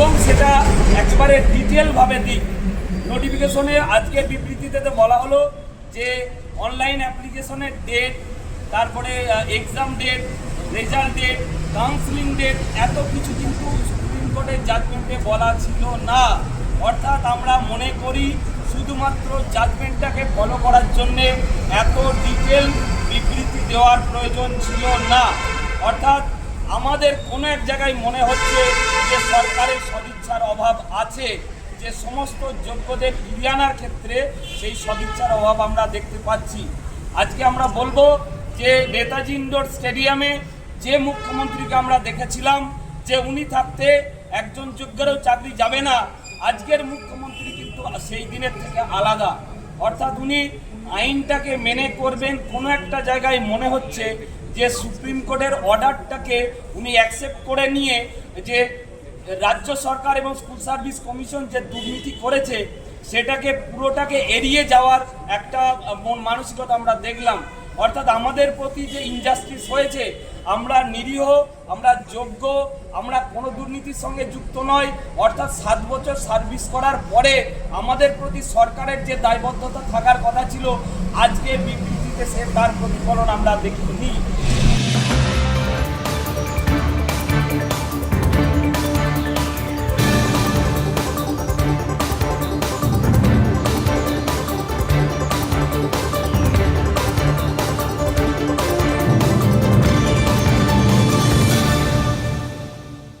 এবং সেটা একবারে ডিটেলভাবে দিক। নোটিফিকেশনে আজকের বিবৃতিতে বলা হলো যে অনলাইন অ্যাপ্লিকেশনের ডেট তারপরে exam date result date counselling date এত কিছু কিন্তু সুপ্রিম কোর্টের জাজমেন্টে বলা ছিল না। অর্থাৎ আমরা মনে করি, শুধুমাত্র জাজমেন্টটাকে ফলো করার জন্যে এত ডিটেল বিবৃতি দেওয়ার প্রয়োজন ছিল না। অর্থাৎ আমাদের কোনো এক জায়গায় মনে হচ্ছে যে সরকারের সদিচ্ছার অভাব আছে, যে সমস্ত যোগ্যদের ফিরিয়ে আনার ক্ষেত্রে সেই সদিচ্ছার অভাব আমরা দেখতে পাচ্ছি। আজকে আমরা বলব যে নেতাজি ইন্ডোর স্টেডিয়ামে যে মুখ্যমন্ত্রীকে আমরা দেখেছিলাম, যে উনি থাকতে একজন যোগ্যেরও চাকরি যাবে না, আজকের মুখ্যমন্ত্রী কিন্তু সেই দিনের থেকে আলাদা। অর্থাৎ উনি আইনটাকে মেনে করবেন, কোনো একটা জায়গায় মনে হচ্ছে যে সুপ্রিম কোর্টের অর্ডারটাকে উনি অ্যাকসেপ্ট করে নিয়ে যে রাজ্য সরকার এবং স্কুল সার্ভিস কমিশন যে দুর্নীতি করেছে, সেটাকে পুরোটাকে এড়িয়ে যাওয়ার একটা মন মানসিকতা আমরা দেখলাম। অর্থাৎ আমাদের প্রতি যে ইনজাস্টিস হয়েছে, আমরা নিরীহ, আমরা যোগ্য, আমরা কোনো দুর্নীতির সঙ্গে যুক্ত নয় অর্থাৎ সাত বছর সার্ভিস করার পরে আমাদের প্রতি সরকারের যে দায়বদ্ধতা থাকার কথা ছিল, আজকে বিবৃতিতে সে তার প্রতিফলন আমরা দেখিনি।